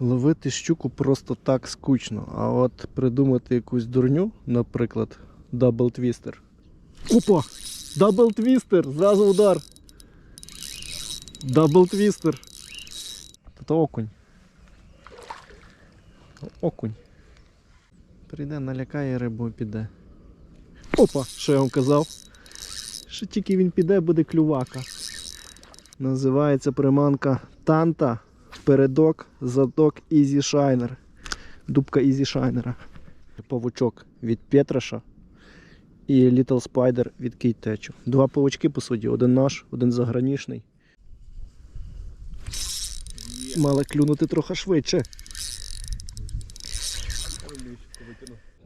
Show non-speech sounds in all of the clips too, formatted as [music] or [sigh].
Ловити щуку просто так скучно. А от придумати якусь дурню, наприклад, дабл твістер. Опа! Дабл твістер! Зразу удар! Дабл твістер! Це окунь. Окунь. Прийде, налякає рибу і піде. Опа! Що я вам казав? Що тільки він піде, буде клювака. Називається приманка Танта. Передок, задок Easy Shiner. Дубка Easy Shiner. Павучок від Петраша і Little Spider від Кейтечу. Два павучки, по суті, один наш, один заграничний. Мали клюнути трохи швидше.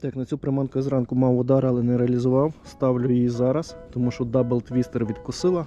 Так, на цю приманку зранку мав удар, але не реалізував. Ставлю її зараз, тому що дабл твістер відкусила.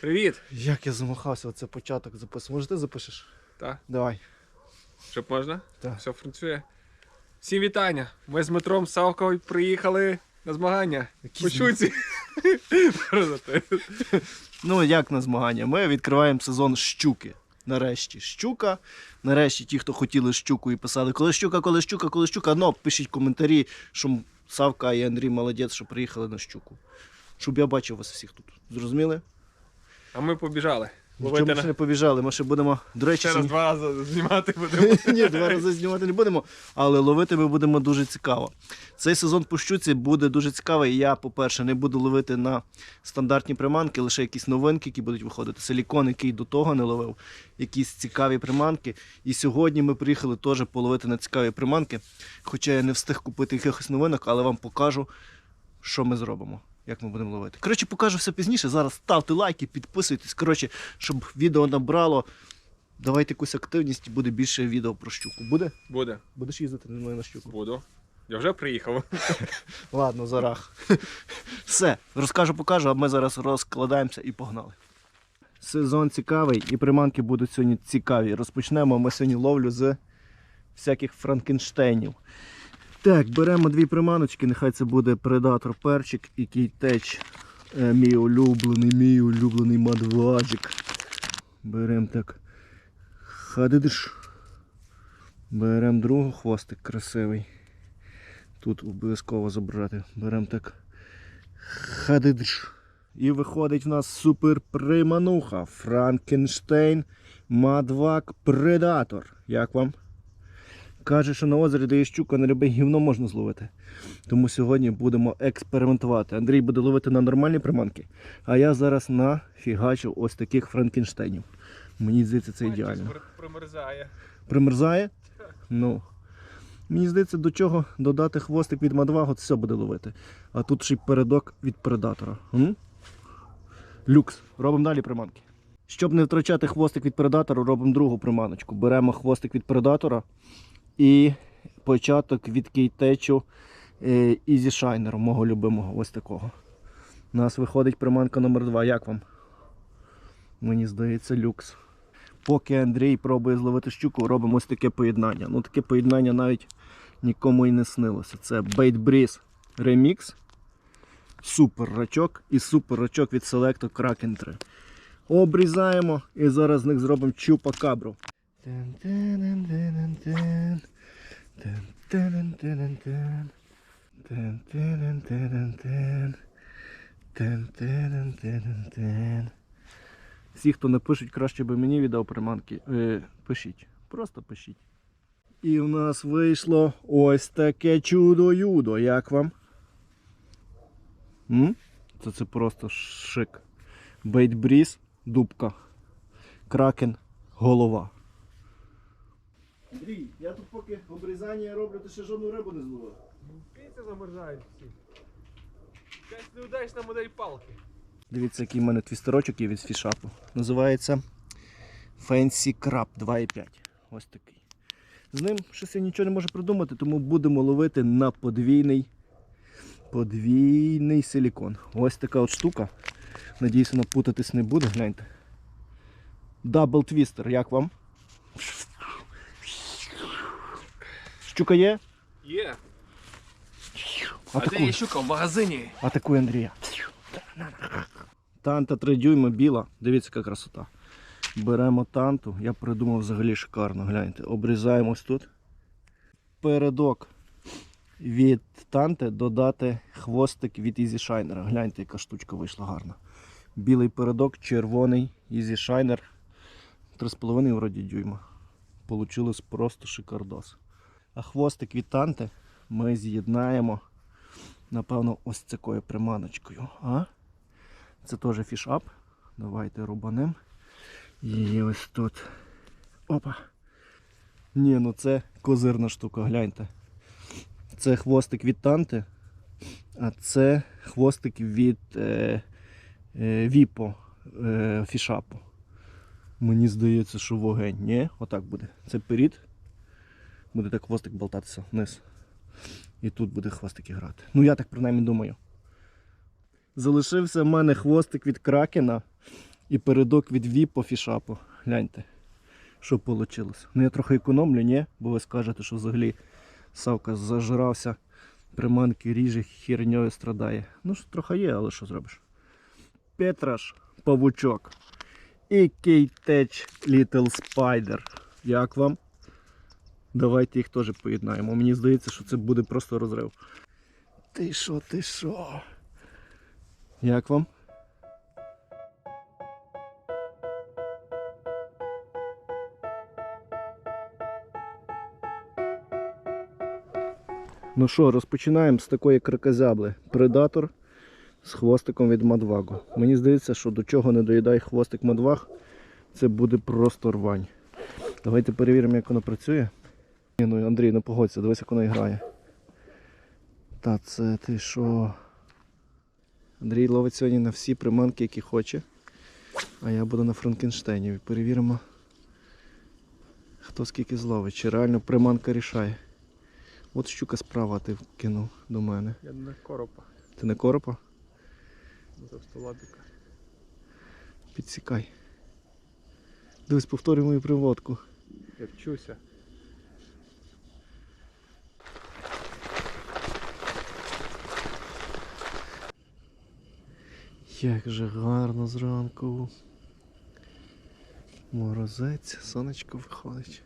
Привіт! Як я замахався, оце початок записувати. Може ти запишеш? Так, Давай. щоб можна? Так. Все працює. Всім вітання! Ми з Дмитром Савкою приїхали на змагання. Які По Ну, як на змагання? Ми відкриваємо сезон щуки. Нарешті щука. Нарешті ті, хто хотіли щуку і писали, коли щука, коли щука, коли щука. Ну, пишіть коментарі, що Савка і Андрій молодець, що приїхали на щуку. Щоб я бачив вас всіх тут. Зрозуміли? А ми побіжали. Ловити ми ще на... не побіжали. Ми ще будемо. До речі, Ще раз сьогодні- два рази знімати [laughs] будемо. Ні, два рази знімати не будемо, але ловити ми будемо дуже цікаво. Цей сезон по щуці буде дуже цікавий. Я, по-перше, не буду ловити на стандартні приманки, лише якісь новинки, які будуть виходити. Силікон, який до того не ловив, якісь цікаві приманки. І сьогодні ми приїхали теж половити на цікаві приманки. Хоча я не встиг купити якихось новинок, але вам покажу, що ми зробимо. Як ми будемо ловити. Коротше, покажу все пізніше. Зараз ставте лайки, підписуйтесь. Коротше, щоб відео набрало. Давайте якусь активність і буде більше відео про щуку. Буде? Буде. Будеш їздити на мною на щуку? Буду. Я вже приїхав. [laughs] Ладно, зарах. [laughs] Все, розкажу, покажу, а ми зараз розкладаємося і погнали. Сезон цікавий і приманки будуть сьогодні цікаві. Розпочнемо ми сьогодні ловлю з всяких франкенштейнів. Так, беремо дві приманочки, нехай це буде предатор перчик і кейтеч. Е, мій улюблений, мій улюблений мадваджик. Беремо так. Хадидиш. Беремо другий хвостик красивий. Тут обов'язково забрати. Беремо так. Хадидиш. І виходить в нас супер примануха. Франкенштейн Мадвак Предатор. Як вам? Каже, що на озері, де є щука, на любе гівно можна зловити. Тому сьогодні будемо експериментувати. Андрій буде ловити на нормальні приманки, а я зараз нафігачу ось таких франкенштейнів. Мені здається, це ідеально. Промерзає. Примерзає? [laughs] Ну. Мені здається, до чого додати хвостик від Мадвагу, це все буде ловити. А тут ще й передок від предатора. М? Люкс. Робимо далі приманки. Щоб не втрачати хвостик від предатора, робимо другу приманочку. Беремо хвостик від предатора і початок від кейтечу е, Easy Shiner, мого любимого, ось такого. У нас виходить приманка номер 2 Як вам? Мені здається, люкс. Поки Андрій пробує зловити щуку, робимо ось таке поєднання. Ну таке поєднання навіть нікому і не снилося. Це Bait Breeze Remix, супер рачок і супер рачок від Selecto Kraken 3. Обрізаємо і зараз з них зробимо чупакабру. Всі, хто не пишуть, краще би мені віддав приманки. Е, пишіть. Просто пишіть. І в нас вийшло ось таке чудо-юдо. Як вам? М? Це, це просто шик. Бейтбріз, дубка. Кракен, голова. Андрій, я тут поки обрізання роблю, ти ще жодну рибу не зловив. Піці замерзають всі. Якась неудачна модель палки. Дивіться, який в мене твістерочок є від фішапу. Називається Fancy Crab 2,5. Ось такий. З ним щось я нічого не можу придумати, тому будемо ловити на подвійний, подвійний силікон. Ось така от штука. Надіюсь, вона путатись не буде. Гляньте. Дабл твістер, як вам? Щука є? Є. А, А де є щука в магазині? атакуй Андрія. Танта 3 дюйма біла. Дивіться, яка красота. Беремо танту. Я придумав взагалі шикарно. Гляньте. Обрізаємо ось тут. Передок від танти додати хвостик від Easy Shiner. Гляньте, яка штучка вийшла гарна. Білий передок, червоний Easy Shiner. 3,5 вроді дюйма. Получилось просто шикардос. А хвостик від танти ми з'єднаємо, напевно, ось такою приманочкою. А? Це теж фішап. Давайте рубанем. І ось тут. Опа. Ні, ну це козирна штука, гляньте. Це хвостик від танти, а це хвостик від е, е, віпо е, фішапу. Мені здається, що вогень. Ні, отак буде. Це перід. Буде так хвостик болтатися вниз. І тут буде хвостик грати. Ну я так принаймні думаю. Залишився в мене хвостик від кракена і передок від віпо фішапу. Гляньте, що вийшло. Ну я трохи економлю, ні? Бо ви скажете, що взагалі Савка зажирався, приманки ріже, херньою страдає. Ну, ж трохи є, але що зробиш? Петраш, павучок. І кейтеч Little Spider. Як вам? Давайте їх теж поєднаємо. Мені здається, що це буде просто розрив. Ти що, ти що? Як вам? Ну що, розпочинаємо з такої кракозябли. Предатор з хвостиком від Мадвагу. Мені здається, що до чого не доїдає хвостик Мадваг, це буде просто рвань. Давайте перевіримо, як воно працює. Ні, ну Андрій, не погодься, дивись, як воно грає. Та це ти що? Андрій ловить сьогодні на всі приманки, які хоче. А я буду на Франкенштейні. Перевіримо, хто скільки зловить. Чи реально приманка рішає. От щука справа ти кинув до мене. Я не коропа. Ти не коропа? Просто ладика. Підсікай. Дивись, повторюй мою приводку. Я вчуся. Як же гарно зранку. Морозець, сонечко виходить.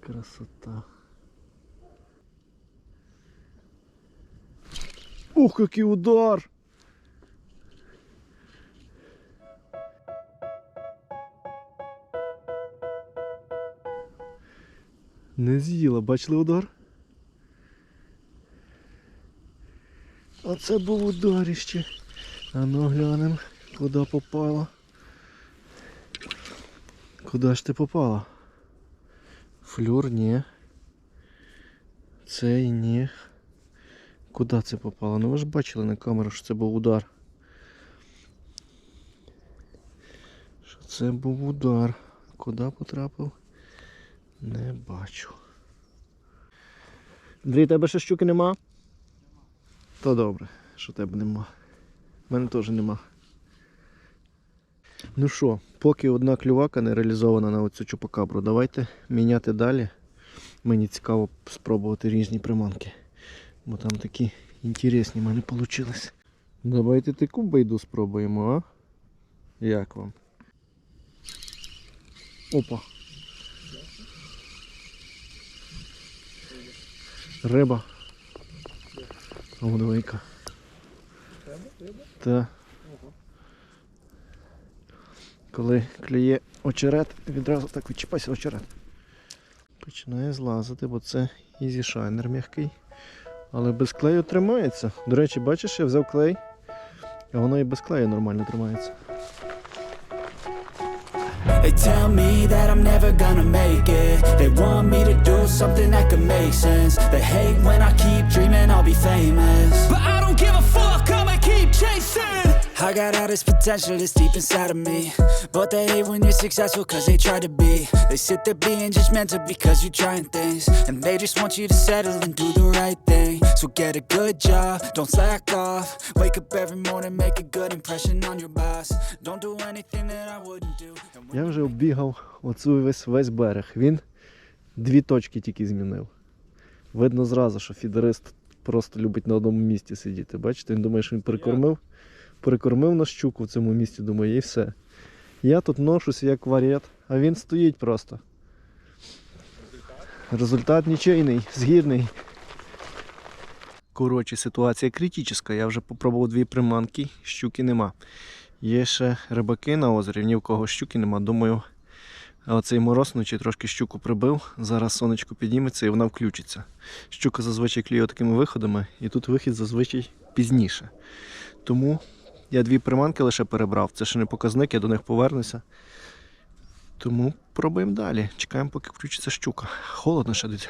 Красота. Ух, який удар! Не з'їла, бачили удар? Оце був ударіще. А ну глянемо, куди попало. Куди ж ти попала? Флюр, ні. Цей ні. Куди це попало? Ну ви ж бачили на камеру, що це був удар. Що це був удар. Куди потрапив? Не бачу. Андрій, тебе ще щуки нема? То добре, що тебе нема. У мене теж нема. Ну що, поки одна клювака не реалізована на оцю чупакабру, давайте міняти далі. Мені цікаво спробувати різні приманки. Бо там такі інтересні в мене вийшли. Давайте таку байду спробуємо, а? Як вам? Опа. Риба. О, велика. Та. Коли клює очерет, відразу так відчіпайся очерет. Починає злазити, бо це ізі шайнер м'який. Але без клею тримається. До речі, бачиш, я взяв клей, а воно і без клею нормально тримається. They tell me that I'm never gonna make it They want me to do something that could make sense They hate when I keep dreaming I'll be famous But I I got all this potential that's deep inside of me. But they hate when you're successful cause they try to be. They sit there being judgmental because you're trying things. And they just want you to settle and do the right thing. So get a good job, don't slack off. Wake up every morning, make a good impression on your boss. Don't do anything that I wouldn't do. Я вже оббігав оцю весь, весь берег. Він дві точки тільки змінив. Видно зразу, що фідерист просто любить на одному місці сидіти. Бачите, він думає, що він перекормив. Перекормив на щуку в цьому місці, думає, і все. Я тут ношуся як варіат, а він стоїть просто. Результат нічийний, згідний. Коротше, ситуація критична. Я вже попробував дві приманки, щуки нема. Є ще рибаки на озері, ні в кого щуки нема. Думаю, оцей мороз вночі трошки щуку прибив. Зараз сонечко підніметься і вона включиться. Щука зазвичай клює такими виходами, і тут вихід зазвичай пізніше. Тому я дві приманки лише перебрав. Це ще не показник, я до них повернуся. Тому пробуємо далі. Чекаємо, поки включиться щука. Холодно ще десь.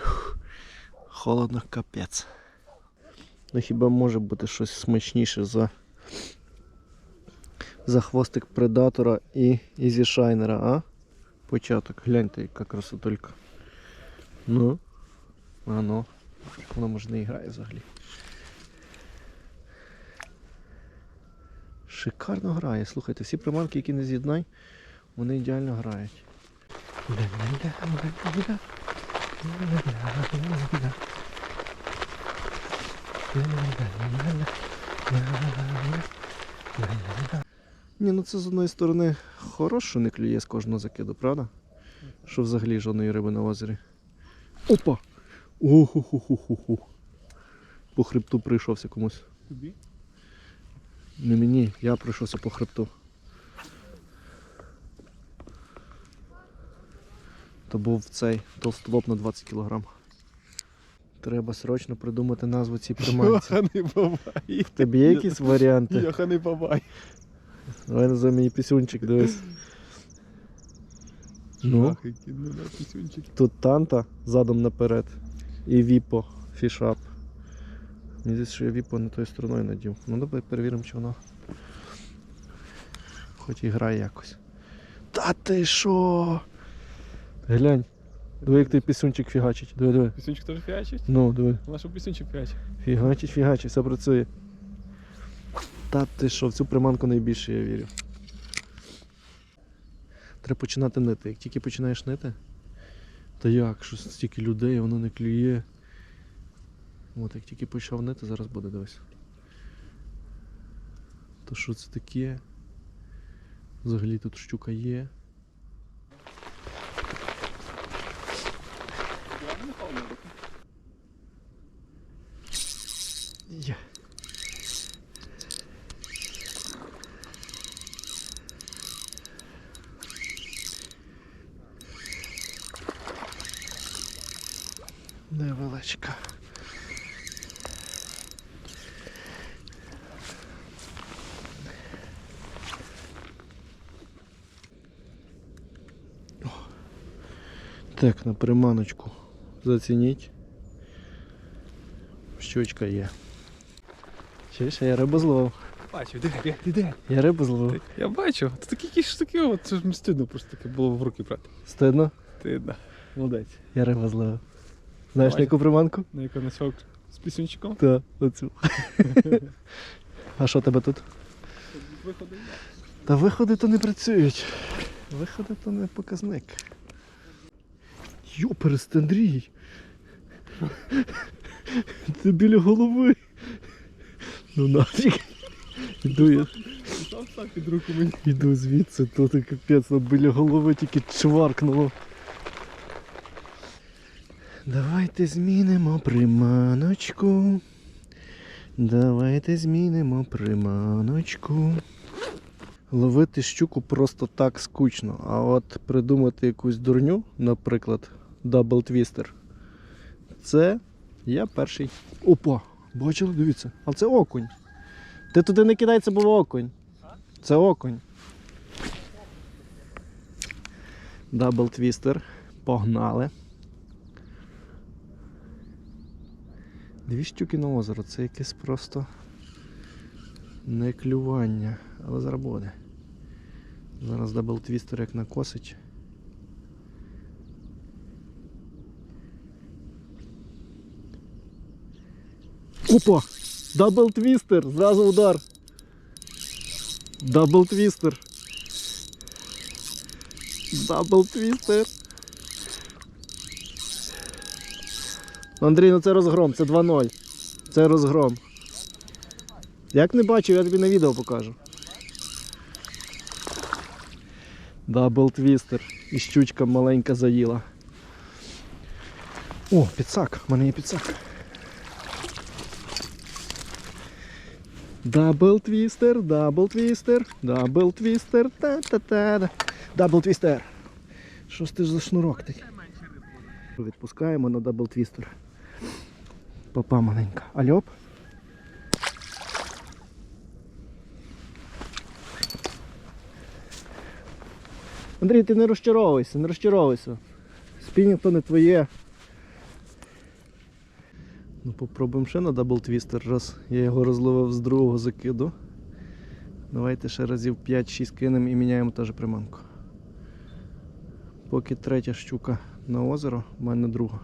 Холодно, капець. Ну хіба може бути щось смачніше за за хвостик предатора і Ізі Шайнера, а? Початок. Гляньте, яка красотулька. Ну. А ну. Вона може не грає взагалі. Шикарно грає. Слухайте, всі приманки, які не з'єднай, вони ідеально грають. Ні, ну це з одної сторони хорошо, не клює з кожного закиду, правда? Що взагалі жодної риби на озері. Опа! Оху-ху-ху-ху-ху. По хребту прийшовся комусь. Тобі? Не мені, я прийшовся по хребту. То був цей толстолоб на 20 кг. Треба срочно придумати назву цій приманці. Йоханий бабай. В тебе є якісь варіанти? Йоханий бабай. Давай назовемо її пісюнчик, дивись. Ну, тут танта задом наперед. І віпо, фішап. Мені здається, що я віпо не тою стороною надів. Ну давай перевіримо, чи воно. Хоч і грає якось. Та ти що? Глянь. Диви, як той пісюнчик фігачить. Диви, диви. Пісюнчик теж фіачить? Ну, диви. Вона що пісюнчик фіачить? Фігачить, фігачить, все працює. Та ти що, в цю приманку найбільше я вірю. Треба починати нити. Як тільки починаєш нити, та як, що стільки людей, воно не клює. От як тільки почав нити, зараз буде дивись. То що це таке? Взагалі тут щука є. Невеличка. О. Так, на приманочку зацініть. Щучка є. Чуєш, я рибу зловив. Бачу, де, де, де, де? Я рибу зловив. Я бачу. Це такі якісь штуки, от це ж мені стидно просто таке було в руки брати. Стидно? Стидно. Молодець. Я рибу зловив. Знаєш на яку приманку? На яку на цього з пісюнчиком? Так, оцю. а що тебе тут? Виходить. Та виходи то не працюють. Виходи то не показник. Йоперест, Андрій. Це біля голови. Ну нафіг. Іду я. Сам сам під руку мені. Іду звідси, тут і капець, ну, біля голови тільки чваркнуло. Давайте змінимо приманочку. Давайте змінимо приманочку. Ловити щуку просто так скучно. А от придумати якусь дурню, наприклад, дабл твістер. Це я перший. Опа! Бачили, дивіться. А це окунь. Ти туди не кидай, це був окунь. Це окунь. Дабл твістер. Погнали. Дві щуки на озеро. Це якесь просто не клювання. але зараз буде. Зараз дабл твістер як накосить. Опа! Дабл твістер! Зразу удар! Дабл твістер! Дабл твістер! Андрій, ну це розгром, це 2-0. Це розгром. Як не бачив, я тобі на відео покажу. Дабл твістер. І щучка маленька заїла. О, підсак, в мене є підсак. Дабл твістер, дабл твістер, дабл твістер, та-та-та. Дабл твістер. Що ж ти ж за шнурок такий? Відпускаємо на дабл твістер. Папа маленька. Альоп. Андрій, ти не розчаровуйся, не розчаровуйся. Спінінг то не твоє. Ну, попробуємо ще на дабл твістер, раз я його розловив з другого закиду. Давайте ще разів 5-6 кинемо і міняємо теж приманку. Поки третя щука на озеро, в мене друга.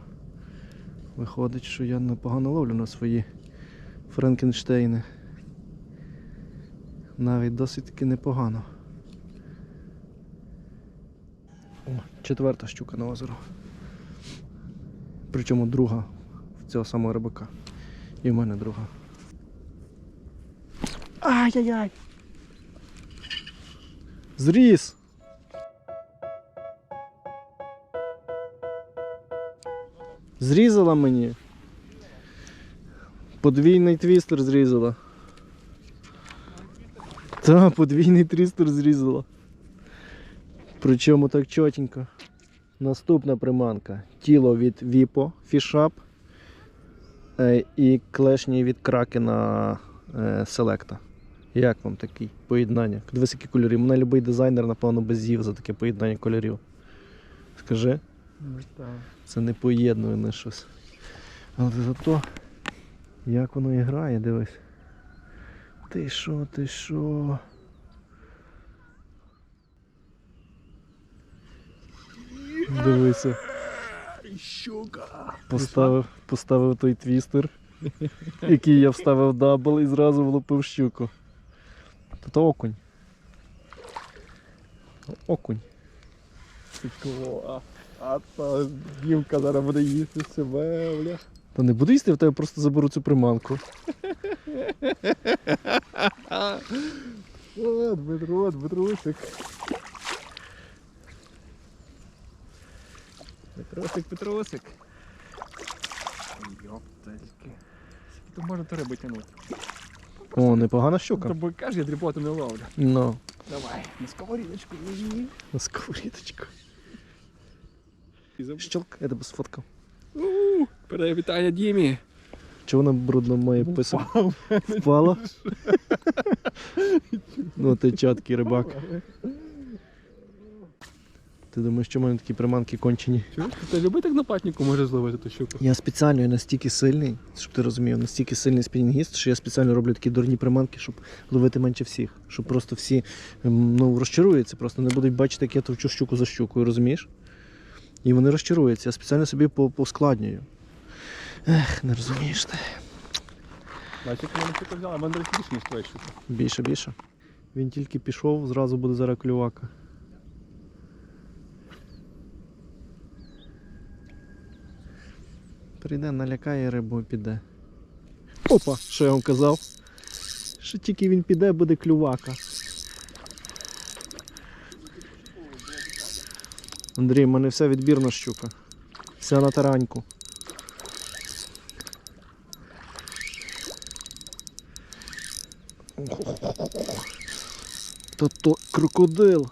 Виходить, що я непогано ловлю на свої Франкенштейни. Навіть досить таки непогано. О, четверта щука на озеро. Причому друга цього самого рибака. І в мене друга. Ай-яй-яй! Зріс! Зрізала мені. Подвійний твістер зрізала. Та, подвійний твістер зрізала. Причому так чотенько. Наступна приманка. Тіло від Fishap е, і клешні від Кракена е, Selecta. Як вам такий поєднання? Дивись, які кольори. Мене любий дизайнер, напевно, би з'їв за таке поєднання кольорів. Скажи, це не поєднує щось. Але зато як воно і грає, дивись. Ти що, ти що? Дивися. Щука! Поставив, поставив той твістер, який я вставив дабл і зразу влупив щуку. Тут окунь. Окунь. А, а то дівка зараз буде їсти себе, бля. Та не буду їсти, в тебе просто заберу цю приманку. [laughs] О, Дмитро, Дмитрусик. Петросик, Петросик. Йоптальки. Скільки тут можна риби тягнути? О, непогана щука. Тобі кажеш, я дріботу не ловлю. Ну, Давай, на сковорідочку візьми. на сковорідочку. Щелк, я тебе сфоткав. Передаю вітання Дімі. Чого вона брудно має писок? Впала? [laughs] ну ти чіткий рибак. Ти думаєш, що в мене такі приманки кончені? Чуєш? Ти любий так на патніку може зловити ту щуку? Я спеціально я настільки сильний, щоб ти розумів, настільки сильний спінінгіст, що я спеціально роблю такі дурні приманки, щоб ловити менше всіх. Щоб просто всі ем, ну, розчаруються, просто не будуть бачити, як я товчу щуку за щукою, розумієш? І вони розчаруються. Я спеціально собі по- поскладнюю. Ех, не розумієш ти. Бачиш, мене щука взяла, а мене більше, ніж твоя щука. Більше, більше. Він тільки пішов, зразу буде зараз клювака. Прийде, налякає рибу і піде. Опа, що я вам казав? Що тільки він піде, буде клювака. Андрій, в мене вся відбірна щука. Вся на тараньку. Та то крокодил.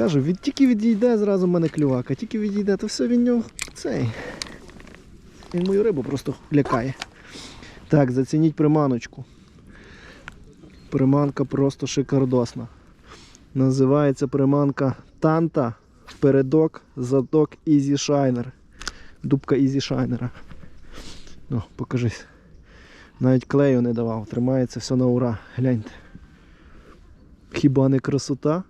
Кажу, від, тільки відійде, зразу в мене клювака. Тільки відійде, то все він нього цей. Він мою рибу просто лякає. Так, зацініть приманочку. Приманка просто шикардосна. Називається приманка Танта передок, задок Easy Shiner. Дубка Easy Shiner. Ну, покажись. Навіть клею не давав, тримається все на ура. Гляньте. Хіба не красота?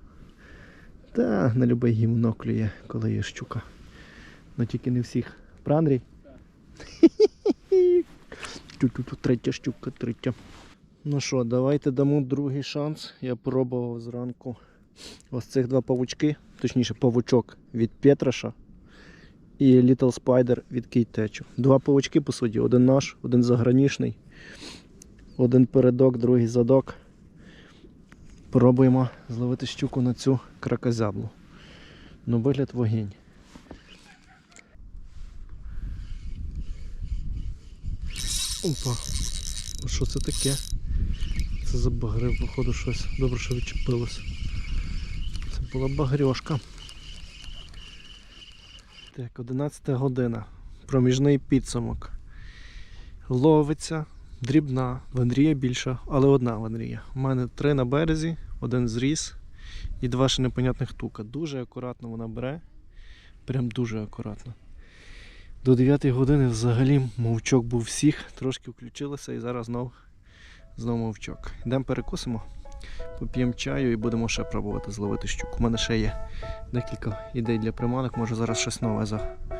Та на любе гімно клює, коли є щука. Ну тільки не всіх. Правда, Андрій? [laughs] Третя щука, третя. Ну що, давайте дамо другий шанс. Я пробував зранку ось цих два павучки, точніше павучок від Петраша і Little Spider від Кейтечу. Два павучки, по суті, один наш, один заграничний, один передок, другий задок. Пробуємо зловити щуку на цю кракозяблу. Ну, вигляд вогінь. Опа. А що це таке? Це за багри, походу, щось. Добре, що відчепилось. Це була багрьошка. Так, 11 година. Проміжний підсумок. Ловиться, дрібна, ванрія більша, але одна ванрія. У мене три на березі, один зріз і два ще непонятних тука. Дуже акуратно вона бере. Прям дуже акуратно. До 9 години взагалі мовчок був всіх, трошки включилося і зараз знов, знов мовчок. Йдемо перекусимо, поп'ємо чаю і будемо ще пробувати зловити щуку. У мене ще є декілька ідей для приманок, може зараз щось нове замучу.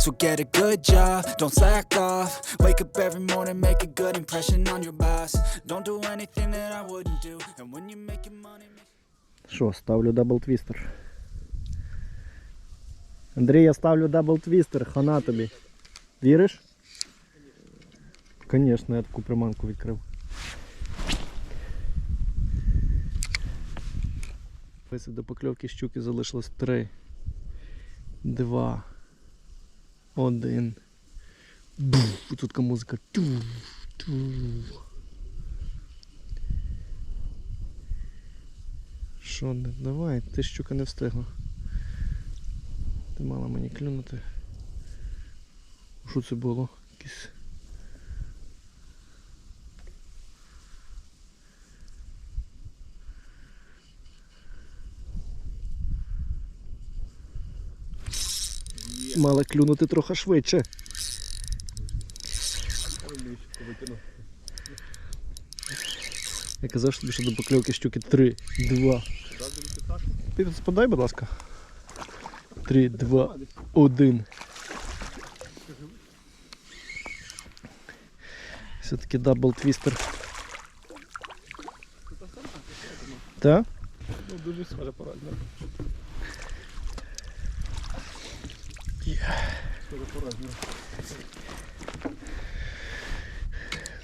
So get a good job, don't slack off. Wake up every morning, make a good impression on your boss. Don't do anything that I wouldn't do. And when you're making money, Що, ставлю дабл твістер. Андрій, я ставлю дабл твістер, хана тобі. Віриш? Звісно, я таку приманку відкрив. До покльовки щуки залишилось 3, 2, 1. Буф, тут така музика. Ту, ту. Що, не, давай, ти щука не встигла. Ти мала мені клюнути. Що це було? Якісь. Мала клюнути трохи швидше. Я казав що тобі, що до покльовки щуки 3, 2. Ти тут спадай, будь ласка. 3, 2, 1. Все-таки дабл твістер. Так? Ну, дуже схоже по.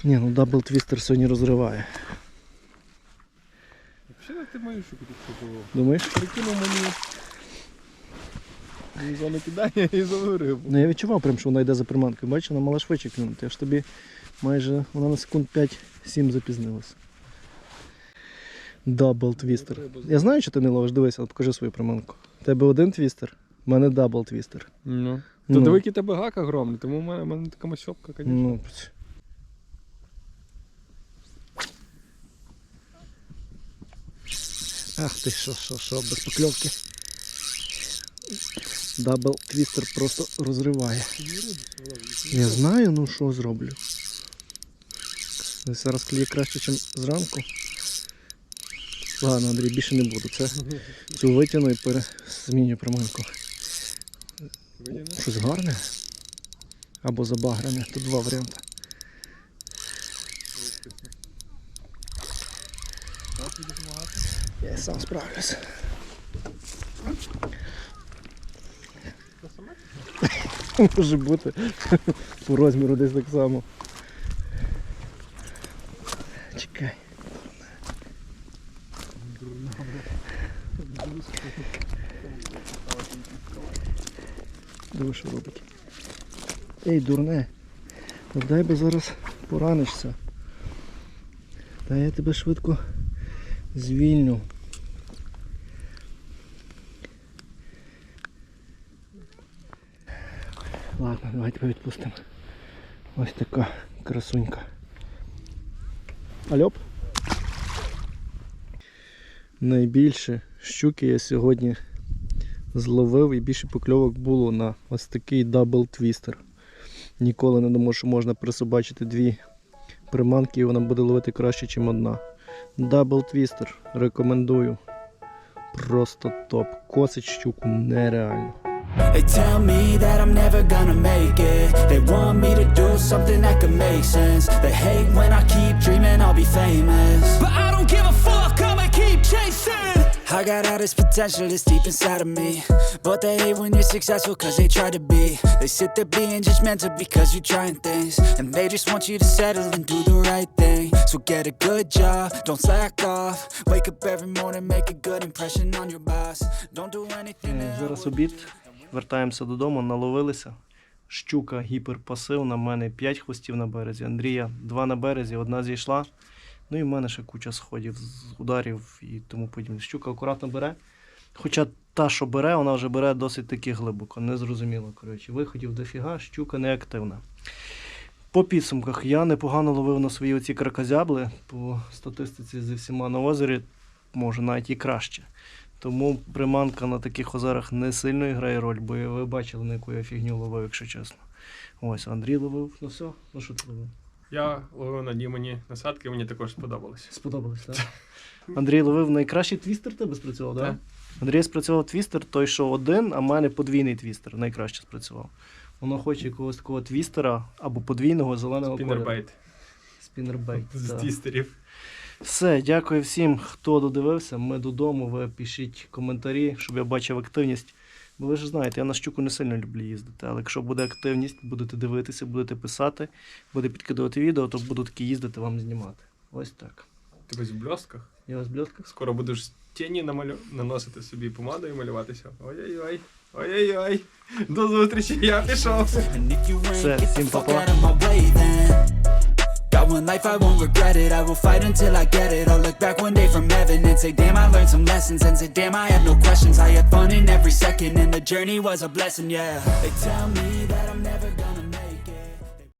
Ні, ну дабл твістер сьогодні розриває. Взагалі ти тут купував. Думаєш? Прикинув мені. Зону кидання і зону рибу. Ну я відчував прям, що вона йде за приманкою. Бачиш, вона мала швидше клюнути. Я ж тобі майже вона на секунд 5-7 запізнилася. Дабл твістер. Я знаю, що ти не ловиш, дивися, от покажи свою приманку. У тебе один твістер, в мене дабл твістер. Ну. Ну. То диви, який тебе гак огромний, тому в мене, в мене така масьопка, звісно. Ну, Ах ти що, що, що, без покльовки. Дабл твістер просто розриває. Я знаю, ну що зроблю. Зараз кліє краще, ніж зранку. Ладно, Андрій, більше не буду. Це цю витягну і пере... зміню приманку. Щось гарне. Або забагрене. Тут два варіанти. Я сам справлюсь. Може бути. [laughs] По розміру десь так само. Ей, дурне. От дай би зараз поранишся. Та я тебе швидко звільню. Ладно, давай тебе відпустимо. Ось така красунька. Альоп. Найбільше щуки я сьогодні зловив і більше покльовок було на ось такий дабл твістер. Ніколи не думав, що можна присобачити дві приманки і вона буде ловити краще, ніж одна. Дабл твістер рекомендую. Просто топ. Косить щуку нереально. They tell me that I'm never gonna make it. They want me to do something that could make sense. They hate when I keep dreaming I'll be famous. But I don't give a fuck. I got all this potential that's deep inside of me. But they hate when you're successful cause they try to be. They sit there being judgmental because you're trying things. And they just want you to settle and do the right thing. So get a good job, don't slack off. Wake up every morning, make a good impression on your boss. Don't do anything Е, Зараз обід. Вертаємося додому, наловилися. Щука гіперпасивна, в мене 5 хвостів на березі, Андрія 2 на березі, одна зійшла. Ну і в мене ще куча сходів з ударів і тому подібне. Щука акуратно бере. Хоча та, що бере, вона вже бере досить таки глибоко, незрозуміло. Коротше, виходів дофіга, щука неактивна. По підсумках я непогано ловив на свої оці кракозябли. По статистиці зі всіма на озері, може навіть і краще. Тому приманка на таких озерах не сильно грає роль, бо ви бачили, на яку я фігню ловив, якщо чесно. Ось, Андрій ловив, ну все, ну що ти ловив? Я ловив на Дімоні насадки, мені також сподобалось. Сподобалось, так? Андрій ловив найкращий твістер тебе спрацював, так? Андрій спрацював твістер, той, що один, а в мене подвійний твістер, найкраще спрацював. Воно хоче якогось такого твістера або подвійного зеленого кольору. Спіннербейт. з так. твістерів. Все, дякую всім, хто додивився. Ми додому. Ви пишіть коментарі, щоб я бачив активність. Бо ви ж знаєте, я на щуку не сильно люблю їздити. Але якщо буде активність, будете дивитися, будете писати, буде підкидувати відео, то буду таки їздити вам знімати. Ось так. Ти ось в бльостках. Я вас в бльотках. Скоро будеш тіні намалю... наносити собі помадою і малюватися. Ой-ой-ой. Ой-ой-ой. До зустрічі, я пішов. And if you One life, I won't regret it. I will fight until I get it. I'll look back one day from heaven and say, damn, I learned some lessons. And say, damn, I have no questions. I had fun in every second, and the journey was a blessing, yeah. They tell me that I'm never gonna